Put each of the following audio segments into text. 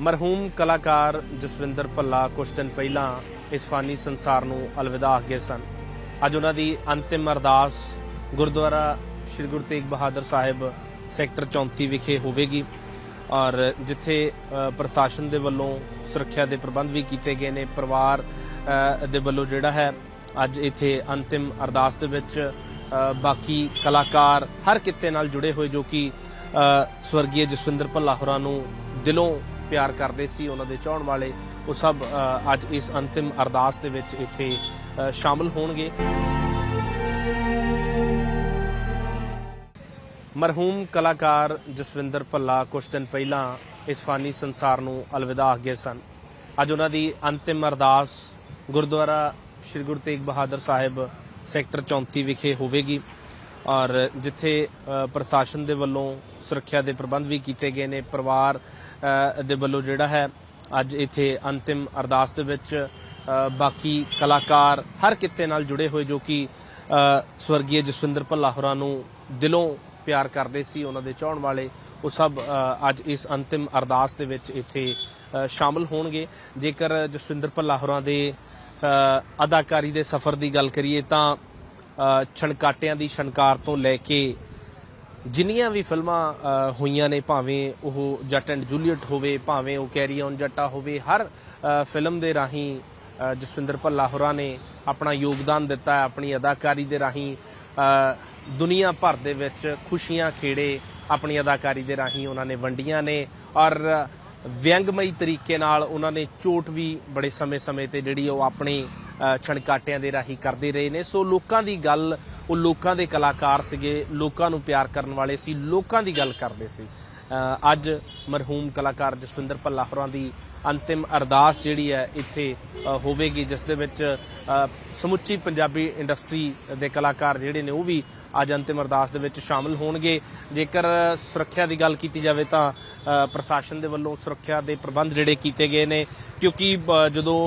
ਮਰਹੂਮ ਕਲਾਕਾਰ ਜਸਵਿੰਦਰ ਭੱਲਾ ਕੁਝ ਦਿਨ ਪਹਿਲਾਂ ਇਸ ਫਾਨੀ ਸੰਸਾਰ ਨੂੰ ਅਲਵਿਦਾ ਆਖੇ ਸਨ। ਅੱਜ ਉਹਨਾਂ ਦੀ ਅੰਤਿਮ ਅਰਦਾਸ ਗੁਰਦੁਆਰਾ ਸ੍ਰੀ ਗੁਰੂ ਤੇਗ ਬਹਾਦਰ ਸਾਹਿਬ ਸੈਕਟਰ 34 ਵਿਖੇ ਹੋਵੇਗੀ ਔਰ ਜਿੱਥੇ ਪ੍ਰਸ਼ਾਸਨ ਦੇ ਵੱਲੋਂ ਸੁਰੱਖਿਆ ਦੇ ਪ੍ਰਬੰਧ ਵੀ ਕੀਤੇ ਗਏ ਨੇ ਪਰਿਵਾਰ ਦੇ ਵੱਲੋਂ ਜਿਹੜਾ ਹੈ ਅੱਜ ਇੱਥੇ ਅੰਤਿਮ ਅਰਦਾਸ ਦੇ ਵਿੱਚ ਬਾਕੀ ਕਲਾਕਾਰ ਹਰ ਕਿੱਤੇ ਨਾਲ ਜੁੜੇ ਹੋਏ ਜੋ ਕਿ ਅ, ਸਵਰਗੀ ਜਸਵਿੰਦਰ ਭੱਲਾ ਹੋਰਾਂ ਨੂੰ ਦਿਲੋਂ ਪਿਆਰ ਕਰਦੇ ਸੀ ਉਹਨਾਂ ਦੇ ਚਾਹਣ ਵਾਲੇ ਉਹ ਸਭ ਅੱਜ ਇਸ ਅੰਤਿਮ ਅਰਦਾਸ ਦੇ ਵਿੱਚ ਇੱਥੇ ਅ, ਸ਼ਾਮਲ ਹੋਣਗੇ। ਮਰਹੂਮ ਕਲਾਕਾਰ ਜਸਵਿੰਦਰ ਭੱਲਾ ਕੁਝ ਦਿਨ ਪਹਿਲਾਂ ਇਸ ਫਾਨੀ ਸੰਸਾਰ ਨੂੰ ਅਲਵਿਦਾ ਆਖੇ ਸਨ। ਅੱਜ ਉਹਨਾਂ ਦੀ ਅੰਤਿਮ ਅਰਦਾਸ ਗੁਰਦੁਆਰਾ ਸ੍ਰੀ ਗੁਰੂ ਤੇਗ ਬਹਾਦਰ ਸਾਹਿਬ ਸੈਕਟਰ 34 ਵਿਖੇ ਹੋਵੇਗੀ। ਔਰ ਜਿੱਥੇ ਪ੍ਰਸ਼ਾਸਨ ਦੇ ਵੱਲੋਂ ਸੁਰੱਖਿਆ ਦੇ ਪ੍ਰਬੰਧ ਵੀ ਕੀਤੇ ਗਏ ਨੇ ਪਰਿਵਾਰ ਦੇ ਵੱਲੋਂ ਜਿਹੜਾ ਹੈ ਅੱਜ ਇੱਥੇ ਅੰਤਿਮ ਅਰਦਾਸ ਦੇ ਵਿੱਚ ਬਾਕੀ ਕਲਾਕਾਰ ਹਰ ਕਿੱਤੇ ਨਾਲ ਜੁੜੇ ਹੋਏ ਜੋ ਕਿ ਅ, ਸਵਰਗੀ ਜਸਵਿੰਦਰ ਭੱਲਾ ਹੋਰਾਂ ਨੂੰ ਦਿਲੋਂ ਪਿਆਰ ਕਰਦੇ ਸੀ ਉਹਨਾਂ ਦੇ ਚਾਹਣ ਵਾਲੇ ਉਹ ਸਭ ਅੱਜ ਇਸ ਅੰਤਿਮ ਅਰਦਾਸ ਦੇ ਵਿੱਚ ਇੱਥੇ ਅ, ਸ਼ਾਮਲ ਹੋਣਗੇ। ਜੇਕਰ ਜਸਵਿੰਦਰ ਭੱਲਾ ਹੋਰਾਂ ਦੇ ਅਦਾਕਾਰੀ ਦੇ ਸਫ਼ਰ ਦੀ ਗੱਲ ਕਰੀਏ ਤਾਂ ਛਣਕਾਟਿਆਂ ਦੀ ਛਣਕਾਰ ਤੋਂ ਲੈ ਕੇ ਜਿੰਨੀਆਂ ਵੀ ਫਿਲਮਾਂ ਹੋਈਆਂ ਨੇ, ਭਾਵੇਂ ਉਹ ਜੱਟ ਐਂਡ ਜੂਲੀਅਟ ਹੋਵੇ, ਭਾਵੇਂ ਉਹ ਕੈਰੀ ਔਨ ਜੱਟਾ ਹੋਵੇ, ਹਰ ਫਿਲਮ ਦੇ ਰਾਹੀਂ ਜਸਵਿੰਦਰ ਭੱਲਾ ਹੋਰਾਂ ਨੇ ਆਪਣਾ ਯੋਗਦਾਨ ਦਿੱਤਾ ਹੈ, ਆਪਣੀ ਅਦਾਕਾਰੀ ਦੇ ਰਾਹੀਂ ਦੁਨੀਆ ਭਰ ਦੇ ਵਿੱਚ ਖੁਸ਼ੀਆਂ ਖੇੜੇ ਆਪਣੀ ਅਦਾਕਾਰੀ ਦੇ ਰਾਹੀਂ ਉਹਨਾਂ ਨੇ ਵੰਡੀਆਂ ਨੇ ਔਰ ਵਿਅੰਗਮਈ ਤਰੀਕੇ ਨਾਲ ਉਹਨਾਂ ਨੇ ਚੋਟ ਵੀ ਬੜੇ ਸਮੇਂ-ਸਮੇਂ ਤੇ ਜਿਹੜੀ ਉਹ ਆਪਣੇ ਛਣਕਾਟਿਆਂ ਦੇ ਰਾਹੀਂ ਕਰਦੇ ਰਹੇ ਨੇ। ਸੋ ਲੋਕਾਂ ਦੀ ਗੱਲ, ਉਹ ਲੋਕਾਂ ਦੇ ਕਲਾਕਾਰ ਸੀਗੇ, ਲੋਕਾਂ ਨੂੰ ਪਿਆਰ ਕਰਨ ਵਾਲੇ ਸੀ, ਲੋਕਾਂ ਦੀ ਗੱਲ ਕਰਦੇ ਸੀ। ਅੱਜ ਮਰਹੂਮ ਕਲਾਕਾਰ ਜਸਵਿੰਦਰ ਭੱਲਾ ਹੋਰਾਂ ਦੀ ਅੰਤਿਮ ਅਰਦਾਸ ਜਿਹੜੀ ਹੈ ਇੱਥੇ ਹੋਵੇਗੀ, ਜਿਸ ਦੇ ਵਿੱਚ ਸਮੁੱਚੀ ਪੰਜਾਬੀ ਇੰਡਸਟਰੀ ਦੇ ਕਲਾਕਾਰ ਜਿਹੜੇ ਨੇ ਉਹ ਵੀ ਅੱਜ ਅੰਤਿਮ ਅਰਦਾਸ ਦੇ ਵਿੱਚ ਸ਼ਾਮਲ ਹੋਣਗੇ। ਜੇਕਰ ਸੁਰੱਖਿਆ ਦੀ ਗੱਲ ਕੀਤੀ ਜਾਵੇ ਤਾਂ ਪ੍ਰਸ਼ਾਸਨ ਦੇ ਵੱਲੋਂ ਸੁਰੱਖਿਆ ਦੇ ਪ੍ਰਬੰਧ ਜਿਹੜੇ ਕੀਤੇ ਗਏ ਨੇ, ਕਿਉਂਕਿ ਜਦੋਂ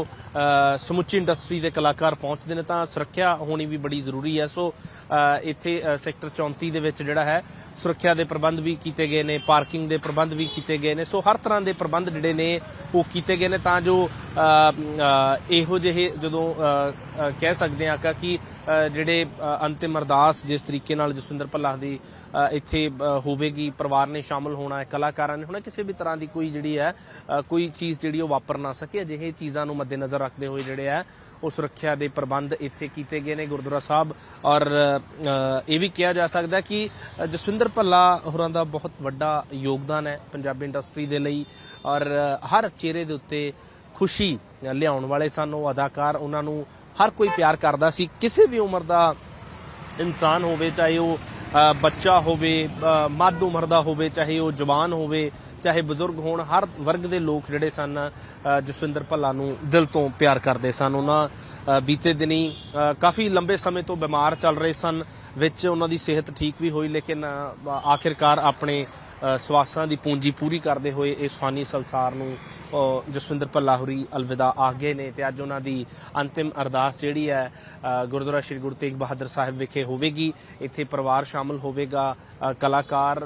ਸਮੁੱਚੀ ਇੰਡਸਟਰੀ ਦੇ ਕਲਾਕਾਰ ਪਹੁੰਚਦੇ ਨੇ ਤਾਂ ਸੁਰੱਖਿਆ ਹੋਣੀ ਵੀ ਬੜੀ ਜ਼ਰੂਰੀ ਹੈ। ਸੋ ਇੱਥੇ ਸੈਕਟਰ 34 ਦੇ ਵਿੱਚ ਜਿਹੜਾ ਹੈ, ਸੁਰੱਖਿਆ ਦੇ ਪ੍ਰਬੰਧ ਵੀ ਕੀਤੇ ਗਏ ਨੇ, ਪਾਰਕਿੰਗ ਦੇ ਪ੍ਰਬੰਧ ਵੀ ਕੀਤੇ ਗਏ ਨੇ। ਸੋ ਹਰ ਤਰ੍ਹਾਂ ਦੇ ਪ੍ਰਬੰਧ ਜਿਹੜੇ ਨੇ, ਉਹ ਕੀਤੇ ਗਏ ਨੇ ਤਾਂ ਜੋ ਇਹੋ ਜਿਹੇ ਜਦੋਂ ਕਹਿ ਸਕਦੇ ਹਾਂ ਕਿ ਕਿ ਜਿਹੜੇ ਅੰਤਿਮ ਅਰਦਾਸ ਜਿਸ ਤਰੀਕੇ ਨਾਲ ਜਸਵਿੰਦਰ ਭੱਲਾ ਦੀ ਇੱਥੇ ਹੋਵੇਗੀ, ਪਰਿਵਾਰ ਨੇ ਸ਼ਾਮਲ ਹੋਣਾ ਹੈ, ਕਲਾਕਾਰਾਂ ਨੇ, ਹੋਣਾ ਕਿਸੇ ਵੀ ਤਰ੍ਹਾਂ ਦੀ ਕੋਈ ਜਿਹੜੀ ਹੈ ਕੋਈ ਚੀਜ਼ ਜਿਹੜੀ ਉਹ ਵਾਪਰ ਨਾ ਸਕੇ, ਅਜਿਹੇ ਚੀਜ਼ਾਂ ਨੂੰ ਮੱਦੇਨਜ਼ਰ ਰੱਖਦੇ ਹੋਏ ਜਿਹੜੇ ਹੈ, ਉਹ ਸੁਰੱਖਿਆ ਦੇ ਪ੍ਰਬੰਧ ਇੱਥੇ ਕੀਤੇ ਗਏ ਨੇ ਗੁਰਦੁਆਰਾ ਸਾਹਿਬ ਔਰ ਇਹ ਵੀ ਕਿਹਾ ਜਾ ਸਕਦਾ ਕਿ ਜਸਵਿੰਦਰ ਭੱਲਾ ਹੋਰਾਂ ਦਾ ਬਹੁਤ ਵੱਡਾ ਯੋਗਦਾਨ ਹੈ ਪੰਜਾਬੀ ਇੰਡਸਟਰੀ ਦੇ ਲਈ ਔਰ ਹਰ ਚਿਹਰੇ ਦੇ ਉੱਤੇ ਖੁਸ਼ੀ ਲਿਆਉਣ ਵਾਲੇ ਸਨ, ਉਹ ਅਦਾਕਾਰ ਉਹਨਾਂ ਨੂੰ ਹਰ ਕੋਈ ਪਿਆਰ ਕਰਦਾ ਸੀ। ਕਿਸੇ ਵੀ ਉਮਰ ਦਾ ਇਨਸਾਨ ਹੋਵੇ, ਚਾਹੇ ਉਹ ਬੱਚਾ ਹੋਵੇ ਮੱਧ ਉਮਰ ਦਾ ਹੋਵੇ, ਚਾਹੇ ਉਹ ਜਵਾਨ ਹੋਵੇ, ਚਾਹੇ ਬਜ਼ੁਰਗ ਹੋਣ, ਹਰ ਵਰਗ ਦੇ ਲੋਕ ਜਿਹੜੇ ਸਨ ਜਸਵਿੰਦਰ ਭੱਲਾ ਨੂੰ ਦਿਲ ਤੋਂ ਪਿਆਰ ਕਰਦੇ ਸਨ। ਉਹਨਾਂ ਬੀਤੇ ਦਿਨੀ ਕਾਫੀ ਲੰਬੇ ਸਮੇਂ ਤੋਂ ਬਿਮਾਰ ਚੱਲ ਰਹੇ ਸਨ, ਵਿੱਚ ਉਹਨਾਂ ਦੀ ਸਿਹਤ ਠੀਕ ਵੀ ਹੋਈ, ਲੇਕਿਨ ਆਖਿਰਕਾਰ ਆਪਣੇ ਸਵਾਸਾਂ ਦੀ ਪੂੰਜੀ ਪੂਰੀ ਕਰਦੇ ਹੋਏ ਇਸ ਫਾਨੀ ਸੰਸਾਰ ਨੂੰ ਜਸਵਿੰਦਰ ਭੱਲਾ ਹੋਰੀ ਅਲਵਿਦਾ ਆ ਗਏ ਨੇ ਤੇ ਅੱਜ ਉਹਨਾਂ ਦੀ ਅੰਤਿਮ ਅਰਦਾਸ ਜਿਹੜੀ ਹੈ ਗੁਰਦੁਆਰਾ ਸ੍ਰੀ ਗੁਰੂ ਤੇਗ ਬਹਾਦਰ ਸਾਹਿਬ ਵਿਖੇ ਹੋਵੇਗੀ। ਇੱਥੇ ਪਰਿਵਾਰ ਸ਼ਾਮਲ ਹੋਵੇਗਾ। ਕਲਾਕਾਰ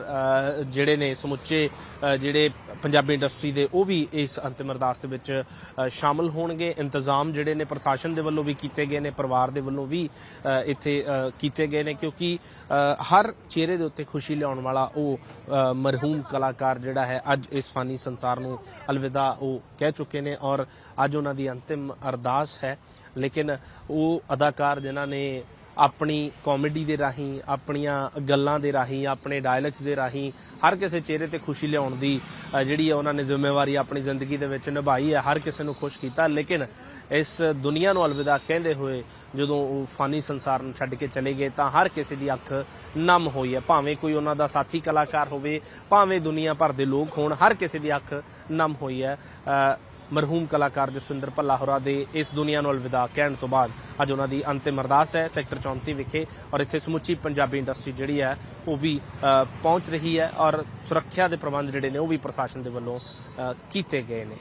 ਜਿਹੜੇ ਨੇ ਸਮੁੱਚੇ ਜਿਹੜੇ ਪੰਜਾਬੀ ਇੰਡਸਟਰੀ ਦੇ ਉਹ ਵੀ ਇਸ ਅੰਤਿਮ ਅਰਦਾਸ ਦੇ ਵਿੱਚ ਅ, ਸ਼ਾਮਲ ਹੋਣਗੇ। ਇੰਤਜ਼ਾਮ ਜਿਹੜੇ ਨੇ ਪ੍ਰਸ਼ਾਸਨ ਦੇ ਵੱਲੋਂ ਵੀ ਕੀਤੇ ਗਏ ਨੇ ਪਰਿਵਾਰ ਦੇ ਵੱਲੋਂ ਵੀ ਇੱਥੇ ਕੀਤੇ ਗਏ ਨੇ ਕਿਉਂਕਿ ਹਰ ਚਿਹਰੇ ਦੇ ਉੱਤੇ ਖੁਸ਼ੀ ਲਿਆਉਣ ਵਾਲਾ ਉਹ ਮਰਹੂਮ ਕਲਾਕਾਰ ਜਿਹੜਾ ਹੈ ਅੱਜ ਇਸ ਫਾਨੀ ਸੰਸਾਰ ਨੂੰ ਅਲਵਿਦਾ ਉਹ ਕਹਿ ਚੁੱਕੇ ਨੇ ਔਰ ਅੱਜ ਉਹਨਾਂ ਦੀ ਅੰਤਿਮ ਅਰਦਾਸ ਹੈ। ਲੇਕਿਨ ਉਹ ਅਦਾਕਾਰ ਜਿਨ੍ਹਾਂ ਨੇ ਆਪਣੀ ਕਾਮੇਡੀ ਦੇ ਰਾਹੀਂ, ਆਪਣੀਆਂ ਗੱਲਾਂ ਦੇ ਰਾਹੀਂ, ਆਪਣੇ ਡਾਇਲੌਗਸ ਦੇ ਰਾਹੀਂ, ਹਰ ਕਿਸੇ ਚਿਹਰੇ ਤੇ ਖੁਸ਼ੀ ਲਿਆਉਣ ਦੀ ਜਿਹੜੀ ਹੈ ਉਹਨਾਂ ਨੇ ਜ਼ਿੰਮੇਵਾਰੀ ਆਪਣੀ ਜ਼ਿੰਦਗੀ ਦੇ ਵਿੱਚ ਨਿਭਾਈ ਹੈ, ਹਰ ਕਿਸੇ ਨੂੰ ਖੁਸ਼ ਕੀਤਾ। ਲੇਕਿਨ ਇਸ ਦੁਨੀਆ ਨੂੰ ਅਲਵਿਦਾ ਕਹਿੰਦੇ ਹੋਏ, ਜਦੋਂ ਉਹ ਫਾਨੀ ਸੰਸਾਰ ਨੂੰ ਛੱਡ ਕੇ ਚਲੇ ਗਏ, ਤਾਂ ਹਰ ਕਿਸੇ ਦੀ ਅੱਖ ਨਮ ਹੋਈ ਹੈ। ਭਾਵੇਂ ਕੋਈ ਉਹਨਾਂ ਦਾ ਸਾਥੀ ਕਲਾਕਾਰ ਹੋਵੇ, ਭਾਵੇਂ ਦੁਨੀਆ ਭਰ ਦੇ ਲੋਕ ਹੋਣ, ਹਰ ਕਿਸੇ ਦੀ ਅੱਖ ਨਮ ਹੋਈ ਹੈ। ਮਰਹੂਮ ਕਲਾਕਾਰ ਜਸਵਿੰਦਰ ਭੱਲਾ ਹੋਰਾ ਦੇ ਇਸ ਦੁਨੀਆ ਨੂੰ ਅਲਵਿਦਾ ਕਹਿਣ ਤੋਂ ਬਾਅਦ ਅੱਜ ਉਹਨਾਂ ਦੀ ਅੰਤਿਮ ਅਰਦਾਸ ਹੈ ਸੈਕਟਰ 34 ਵਿਖੇ ਔਰ ਇੱਥੇ ਸਮੁੱਚੀ ਪੰਜਾਬੀ ਇੰਡਸਟਰੀ ਜਿਹੜੀ ਹੈ ਉਹ ਵੀ ਪਹੁੰਚ ਰਹੀ ਹੈ ਔਰ ਸੁਰੱਖਿਆ ਦੇ ਪ੍ਰਬੰਧ ਜਿਹੜੇ ਨੇ ਉਹ ਵੀ ਪ੍ਰਸ਼ਾਸਨ ਦੇ ਵੱਲੋਂ ਕੀਤੇ ਗਏ ਨੇ।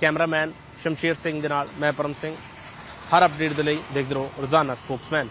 ਕੈਮਰਾਮੈਨ ਸ਼ਮਸ਼ੀਰ ਸਿੰਘ ਦੇ ਨਾਲ ਮੈਂ ਪਰਮ ਸਿੰਘ। ਹਰ ਅਪਡੇਟ ਦੇ ਲਈ ਦੇਖਦੇ ਰਹੋ ਰੋਜ਼ਾਨਾ ਸਪੋਕਸਮੈਨ।